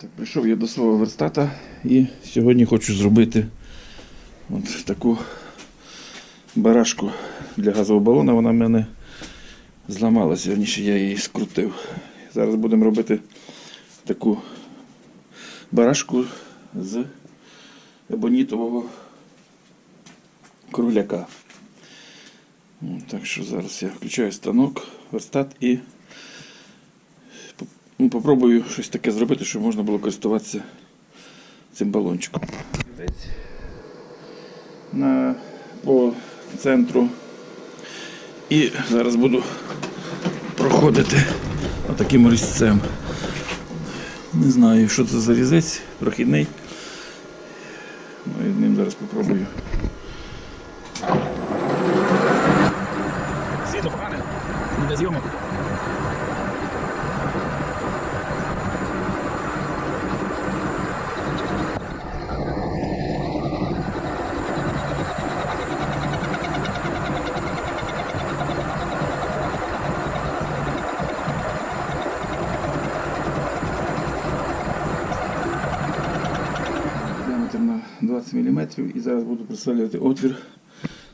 Так, прийшов я до свого верстата і сьогодні хочу зробити от таку барашку для газового балона. Вона в мене зламалася, верніше я її скрутив. Зараз будемо робити таку барашку з ебонітового кругляка. Так що зараз я включаю станок, верстат і Ну, попробую щось таке зробити, щоб можна було користуватися цим балончиком. На, по центру. І зараз буду проходити отаким різцем. Не знаю, що це за різець, прохідний. Ну, і ним зараз попробую. Світло погане. Буде зйомок. 12 мм і зараз буду просверлювати отвір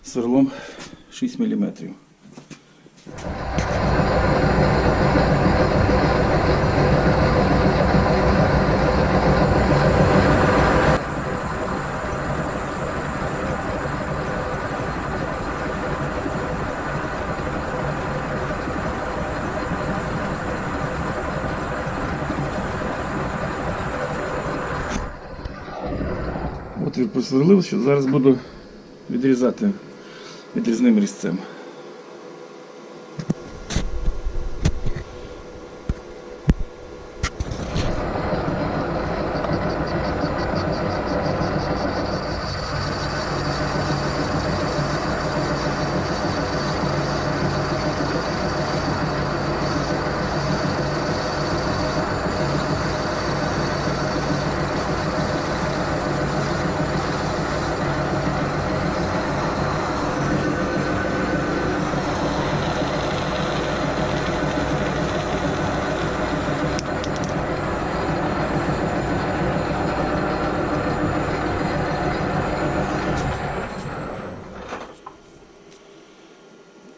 сверлом 6 мм. Отвір посверлив, що зараз буду відрізати відрізним різцем.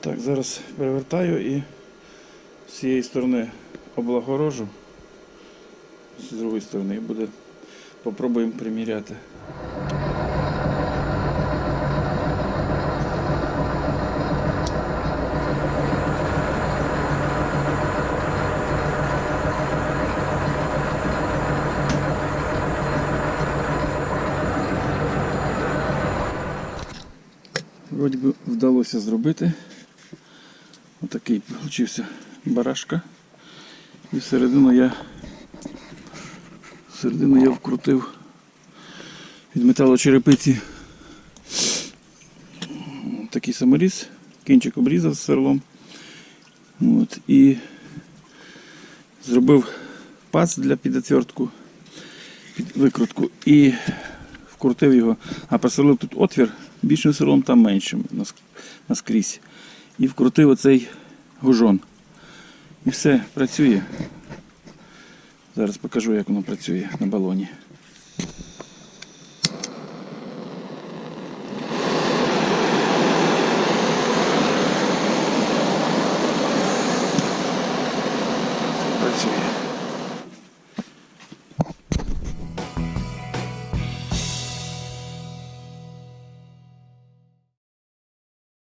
Так, зараз перевертаю і з цієї сторони облагорожу, з другої сторони і буде. Попробуємо приміряти. Вроді би вдалося зробити. Отакий получився барашка. І всередину я всередину я вкрутив від металочерепиці такий саморіз, кінчик обрізав з сверлом. От, і зробив паз для підотвертку, під викрутку і вкрутив його, а просверлив тут отвір більшим сверлом, там меншим наскрізь. І вкрутив оцей гужон. І все, працює. Зараз покажу, як воно працює на балоні.